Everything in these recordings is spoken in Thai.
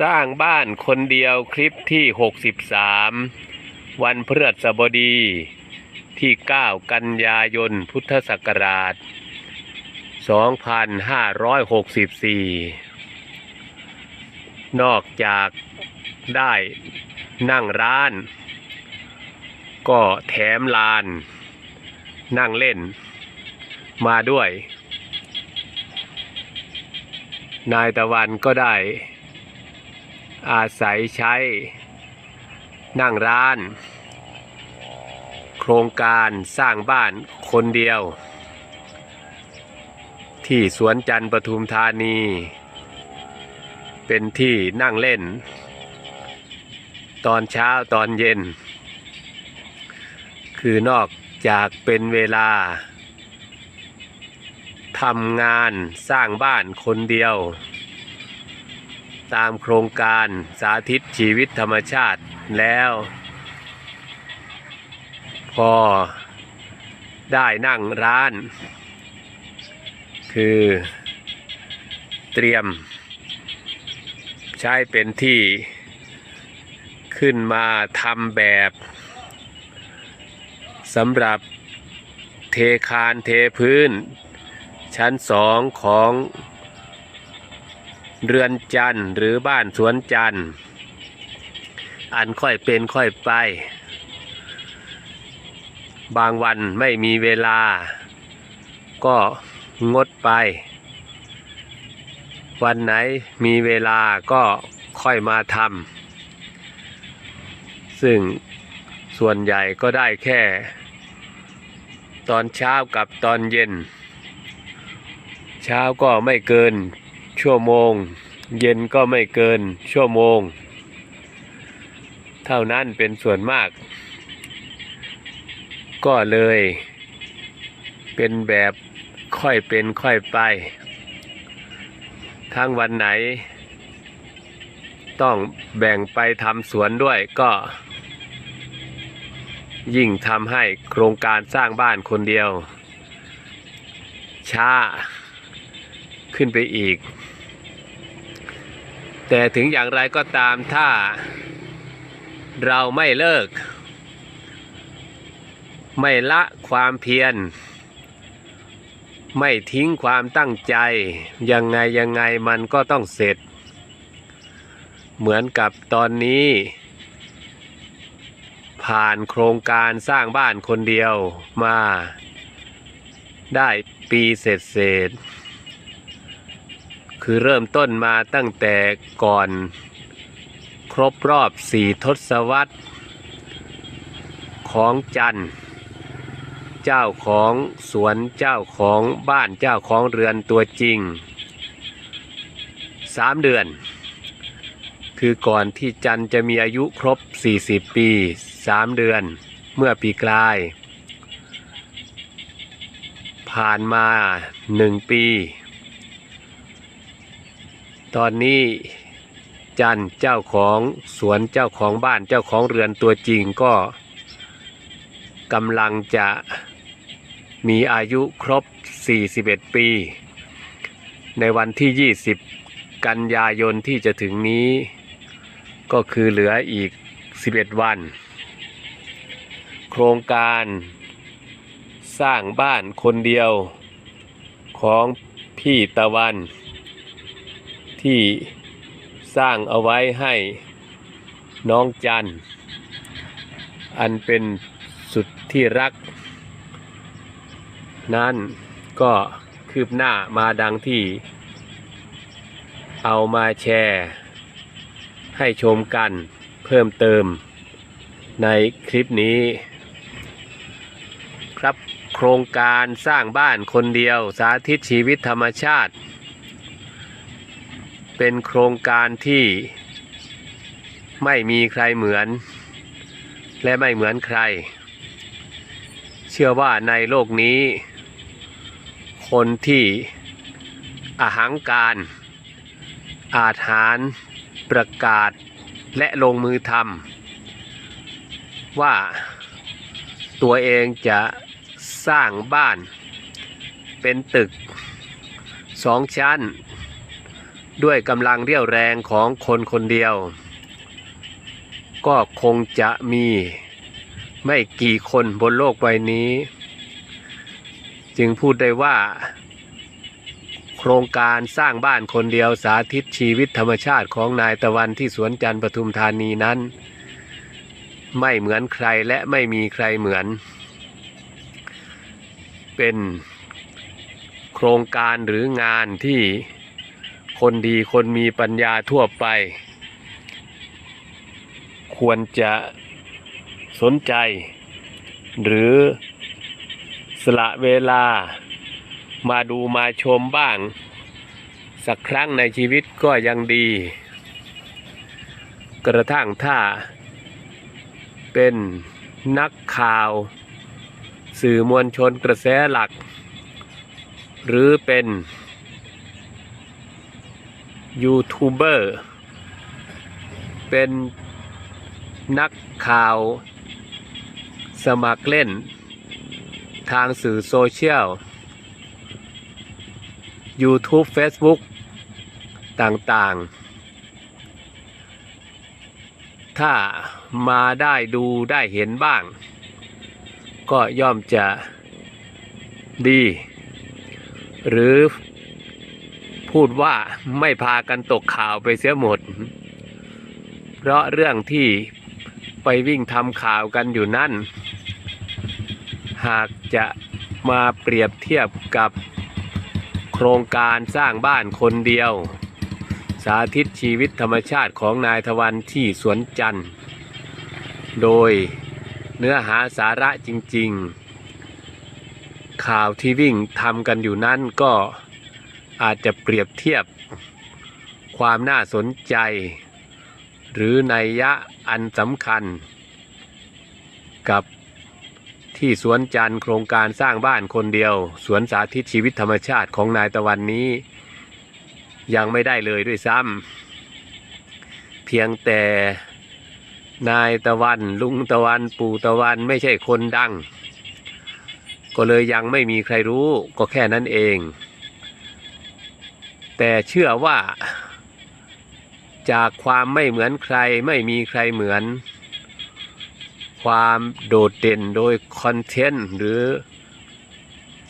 สร้างบ้านคนเดียวคลิปที่ 63 วันพฤหัสบดีที่ 9 กันยายนพุทธศักราช 2564 นอกจากได้นั่งร้าน ก็แถมลาน นั่งเล่นมาด้วย นายตะวันก็ได้ อาศัยใช้นั่งร้าน โครงการสร้างบ้านคนเดียว ที่สวนจันทร์ปทุมธานี เป็นที่นั่งเล่น ตอนเช้าตอนเย็น คือนอกจากเป็นเวลาทำงานสร้างบ้านคนเดียว ตามโครงการสาธิตชีวิตธรรมชาติแล้ว พอได้นั่งร้าน คือเตรียม ใช้เป็นที่ขึ้นมาทำแบบสำหรับเทคานเทพื้น ชั้นสองของ เรือนจันทร์หรือบ้านสวนจันทร์ อันค่อยเป็นค่อยไป บางวันไม่มีเวลา ก็งดไป วันไหนมีเวลาก็ค่อยมาทำซึ่งส่วนใหญ่ก็ได้แค่ ตอนเช้ากับตอนเย็น เช้าก็ไม่เกิน ชั่วโมง เย็นก็ไม่เกินชั่วโมง เท่านั้นเป็นส่วนมาก ก็เลย เป็นแบบค่อยเป็นค่อยไปทั้งวันไหน ต้องแบ่งไปทำสวนด้วยก็ ยิ่งทำให้โครงการสร้างบ้านคนเดียว ช้า ขึ้นไปอีก แต่ถึงอย่างไรก็ตามถ้าเราไม่เลิก ไม่ละความเพียร ไม่ทิ้งความตั้งใจ ยังไงยังไงมันก็ต้องเสร็จ เหมือนกับตอนนี้ ผ่านโครงการสร้างบ้านคนเดียวมา ได้ปีเศษเศษๆ คือเริ่มต้นมาตั้งแต่ก่อนครบรอบสี่ทศวรรษ ของจันทร์ เจ้าของสวนเจ้าของบ้านเจ้าของเรือนตัวจริงสามเดือน คือก่อนที่จันจะมีอายุครบ 40 ปีสามเดือน เมื่อปีกลาย ผ่านมาหนึ่งปี ตอนนี้จันเจ้าของสวนเจ้าของบ้านเจ้าของเรือนตัวจริงก็กำลังจะมีอายุครบ 41 ปี ในวันที่ 20 กันยายนที่จะถึงนี้ ก็คือเหลืออีก 11 วัน โครงการสร้างบ้านคนเดียวของพี่ตะวัน ที่สร้างเอาไว้ให้น้องจัน อันเป็นสุดที่รัก นั้นก็คืบหน้ามาดังที่ เอามาแชร์ ให้ชมกันเพิ่มเติมในคลิปนี้ ครับโครงการสร้างบ้านคนเดียวสาธิตชีวิตธรรมชาติ เป็นโครงการที่ไม่มีใครเหมือน และไม่เหมือนใคร เชื่อว่าในโลกนี้ คนที่อาหังการ อาถานประกาศและลงมือทำว่าตัวเองจะสร้างบ้านเป็นตึกสองชั้น ด้วยกำลังเรี่ยวแรงของคนคนเดียว ก็คงจะมีไม่กี่คนบนโลกใบนี้ จึงพูดได้ว่า โครงการสร้างบ้านคนเดียวสาธิตชีวิตธรรมชาติของนายตะวันที่สวนจันทร์ปทุมธานีนั้น ไม่เหมือนใครและไม่มีใครเหมือน เป็นโครงการหรืองานที่ คนดีคนมีปัญญาทั่วไป ควรจะสนใจ หรือสละเวลามาดูมาชมบ้าง สักครั้งในชีวิตก็ยังดี กระทั่งถ้า เป็นนักข่าว สื่อมวลชนกระแสหลัก หรือเป็น ยูทูบเบอร์ เป็นนักข่าว สมัครเล่น ทางสื่อโซเชียล YouTube Facebook ต่างๆ ถ้ามาได้ดูได้เห็นบ้าง ก็ย่อมจะดี หรือ พูดว่าไม่พากันตกข่าวไปเสียหมด เพราะเรื่องที่ไปวิ่งทำข่าวกันอยู่นั่น หากจะมาเปรียบเทียบกับโครงการสร้างบ้านคนเดียว สาธิตชีวิตธรรมชาติของนายทวันที่สวนจันทร์ โดยเนื้อหาสาระจริง ๆ ข่าวที่วิ่งทำกันอยู่นั้นก็ อาจจะเปรียบเทียบความน่าสนใจ หรือนัยยะอันสำคัญ กับที่สวนจันทร์โครงการสร้างบ้านคนเดียว สวนสาธิตชีวิตธรรมชาติของนายตะวันนี้ ยังไม่ได้เลยด้วยซ้ำเพียงแต่นายตะวันลุงตะวันปู่ตะวันไม่ใช่คนดัง ก็เลยยังไม่มีใครรู้ก็แค่นั้นเอง แต่เชื่อว่า จากความไม่เหมือนใครไม่มีใครเหมือน ความโดดเด่นโดยคอนเทนต์หรือ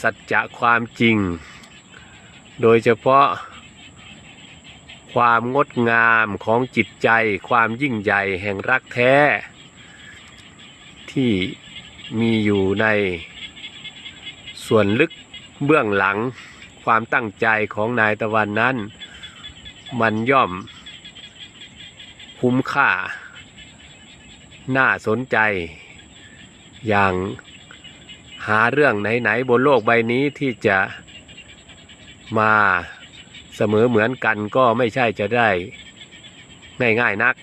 สัจจะความจริง โดยเฉพาะ ความงดงามของจิตใจ ความยิ่งใหญ่แห่งรักแท้ ที่มีอยู่ในส่วนลึกเบื้องหลัง ความตั้งใจของนายตะวันนั้น มันย่อม คุ้มค่า น่าสนใจ อย่างหาเรื่องไหน ๆ บนโลกใบนี้ที่จะมาเสมอเหมือนกันก็ไม่ใช่จะได้ง่าย ๆ นัก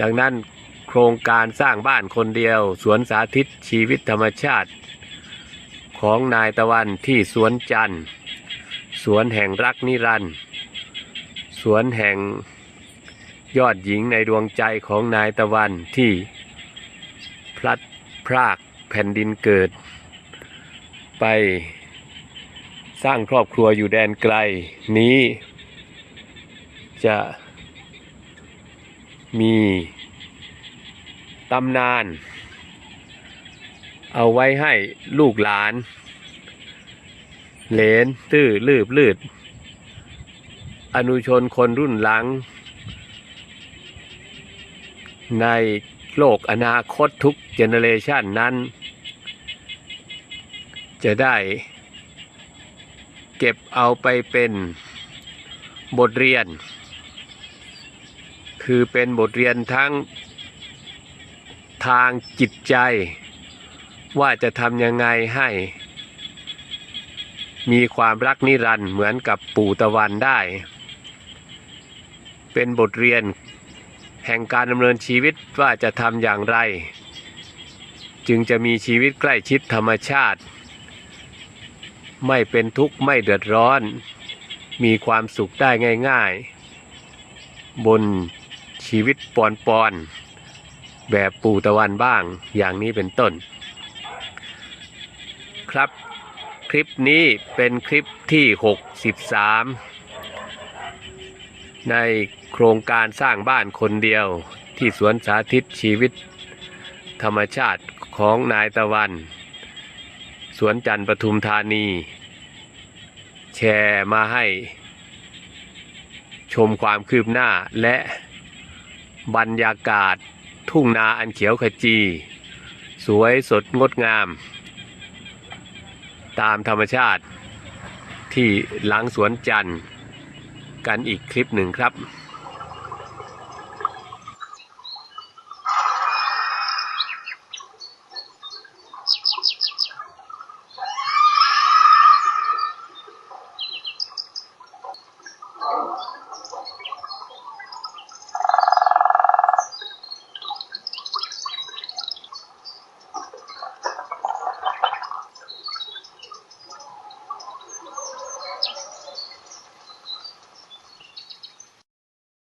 ดังนั้นโครงการสร้างบ้านคนเดียว สวนสาธิตชีวิตธรรมชาติ ของนายตะวันที่สวนจันทร์ สวนแห่งรักนิรันดร์สวนแห่งยอดหญิงในดวงใจของนายตะวันที่พลัดพรากแผ่นดินเกิด ไปสร้างครอบครัวอยู่แดนไกลนี้ จะมีตำนาน เอาไว้ให้ลูกหลาน เหลนตื้อลืบลืด อนุชนคนรุ่นหลัง ในโลกอนาคตทุกเจเนเรชันนั้น จะได้เก็บเอาไปเป็นบทเรียน คือเป็นบทเรียนทั้งทางจิตใจ ว่าจะทำยังไงให้ มีความรักนิรันด์เหมือนกับปู่ตะวันได้ เป็นบทเรียนแห่งการดำเนินชีวิตว่าจะทำอย่างไร จึงจะมีชีวิตใกล้ชิดธรรมชาติ ไม่เป็นทุกข์ไม่เดือดร้อน มีความสุขได้ง่าย ๆ บนชีวิตปอนปอนแบบปู่ตะวันบ้างอย่างนี้เป็นต้น ครับ คลิปนี้เป็นคลิปที่ 63 ในโครงการสร้างบ้านคนเดียวที่สวนสาธิตชีวิต ธรรมชาติของนายตะวัน สวนจันทร์ปทุมธานี แชร์มาให้ ชมความคืบหน้าและบรรยากาศทุ่งนาอันเขียวขจี สวยสดงดงาม ตามธรรมชาติที่หลังสวนจันทร์กันอีกคลิปหนึ่งครับ